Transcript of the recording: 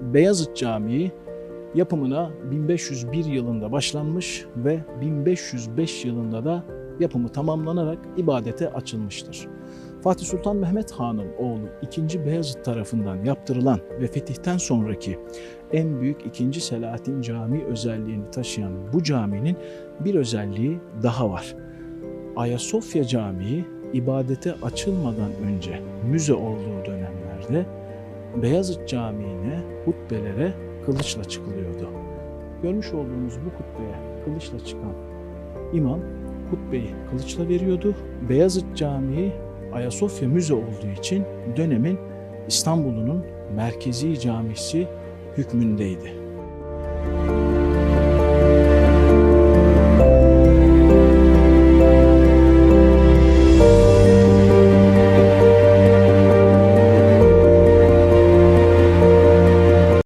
Beyazıt Camii yapımına 1501 yılında başlanmış ve 1505 yılında da yapımı tamamlanarak ibadete açılmıştır. Fatih Sultan Mehmet Han'ın oğlu 2. Beyazıt tarafından yaptırılan ve fetihten sonraki en büyük 2. Selahattin Camii özelliğini taşıyan bu caminin bir özelliği daha var. Ayasofya Camii ibadete açılmadan önce müze olduğu dönemlerde Beyazıt Camii'ne hutbelere kılıçla çıkılıyordu. Görmüş olduğunuz bu hutbeye kılıçla çıkan imam hutbeyi kılıçla veriyordu. Beyazıt Camii Ayasofya Müze olduğu için dönemin İstanbul'un merkezi camisi hükmündeydi.